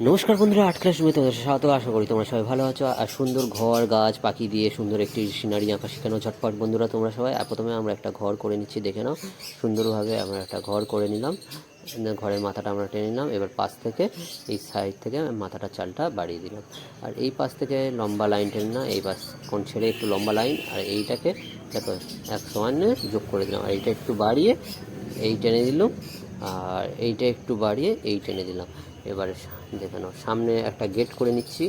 নমস্কার বন্ধুরা আট ক্লাস তোমাদের স্বাগত। আশা করি তোমরা সবাই ভালো আছো। আর সুন্দর ঘর, গাছ, পাখি দিয়ে সুন্দর একটি সিনারি আঁকা শেখানো ঝটপট বন্ধুরা তোমরা সবাই। আর প্রথমে আমরা একটা ঘর করে নিচ্ছি, দেখে নাও। সুন্দরভাবে আমরা একটা ঘর করে নিলাম। ঘরের মাথাটা আমরা টেনে নিলাম। এবার পাশ থেকে, এই সাইড থেকে মাথাটা, চালটা বাড়িয়ে দিলাম। আর এই পাশ থেকে লম্বা লাইন টেনে না, এই পাশ কোন ছেড়ে একটু লম্বা লাইন আর এইটাকে দেখো এক সমানে যোগ করে দিলাম। আর এইটা একটু বাড়িয়ে, এই টেনে দিলাম। আর এইটা একটু বাড়িয়ে, এই টেনে দিলাম। এবারে দেখে নাও। সামনে একটা গেট করে নিচ্ছি।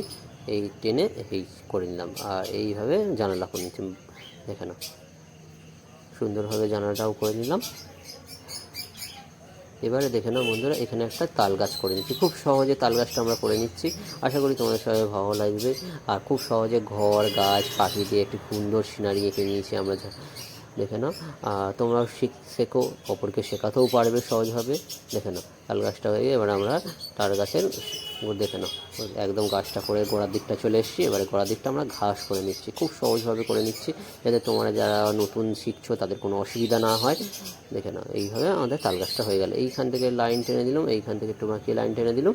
এই টেনে এই করে নিলাম। আর এইভাবে জানালা করে নিচ্ছি। দেখে নাও। সুন্দরভাবে জানালাটাও করে নিলাম। এবারে দেখে নাও বন্ধুরা, এখানে একটা তাল গাছ করে নিচ্ছি। খুব সহজে তাল গাছটা আমরা করে নিচ্ছি। আশা করি তোমাদের সবাই ভালো লাগবে। আর খুব সহজে ঘর, গাছ, পাখি দিয়ে একটি সুন্দর সিনারি এঁকে নিয়েছি আমরা দেখে নাও। তোমরাও শিখ, শেখো, অপরকে শেখাতেও পারবে সহজভাবে। দেখে নাও, তাল গাছটা হয়ে এবার আমরা তাল গাছের দেখে নাও। একদম গাছটা করে গোড়ার দিকটা চলে এসেছি। এবারে গোড়ার দিকটা আমরা ঘাস করে নিচ্ছি। খুব সহজভাবে করে নিচ্ছি যাতে তোমরা যারা নতুন শিখছো তাদের কোনো অসুবিধা না হয়। দেখে নাও, এইভাবে আমাদের তাল গাছটা হয়ে গেল। এইখান থেকে লাইন টেনে দিলাম, এইখান থেকে একটু বাঁকিয়ে লাইন টেনে দিলাম।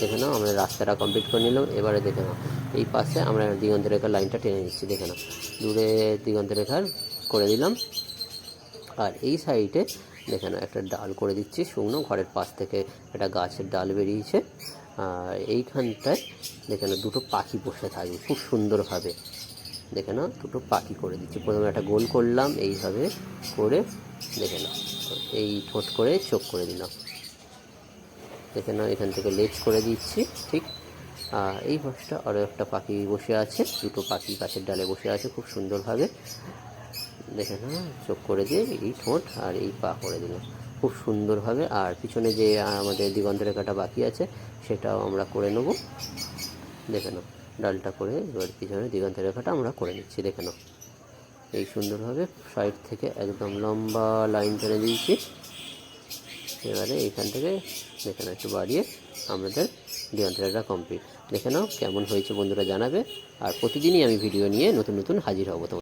দেখে নাও, আমরা রাস্তাটা কমপ্লিট করে নিলাম। এবারে দেখে নাও, এই পাশে আমরা দিগন্ত রেখার লাইনটা টেনে নিচ্ছি। দেখে নাও, দূরে দিগন্ত রেখার করে দিলাম। আর এই সাইডে দেখে একটা ডাল করে দিচ্ছি শুকনো, ঘরের পাশ থেকে একটা গাছের ডাল বেরিয়েছে। আর এইখানটায় দেখে নাও, দুটো পাখি বসে থাকবে, খুব সুন্দরভাবে। দেখে নাও, দুটো পাখি করে দিচ্ছি। প্রথমে একটা গোল করলাম, এইভাবে করে দেখে নাও। এই ঠোঁট করে চোখ করে দিলাম। দেখে নাও, এখান থেকে লেজ করে দিচ্ছি, ঠিক। এই পাশটা আরও একটা পাখি বসে আছে, দুটো পাখি গাছের ডালে বসে আছে, খুব সুন্দরভাবে। দেখে না চোখ করে দিয়ে এই ঠোঁট আর এই পা করে দিলাম। খুব সুন্দরভাবে। আর পিছনে যে আমাদের দিগন্ত রেখাটা বাকি আছে, সেটাও আমরা করে নেব। দেখে নাও, ডালটা করে এবার পিছনে দিগন্ত রেখাটা আমরা করে নিচ্ছি। দেখে নাও, এই সুন্দরভাবে সাইড থেকে একদম লম্বা লাইন টেনে দিয়েছি। এবারে এইখান থেকে দেখে নাও, একটু বাড়িয়ে আমাদের দিগন্তরেখা কমপ্লিট দেখে নাও কেমন হয়েছে বন্ধুরা জানাবে। আর প্রতিদিনই আমি ভিডিও নিয়ে নতুন নতুন হাজির হব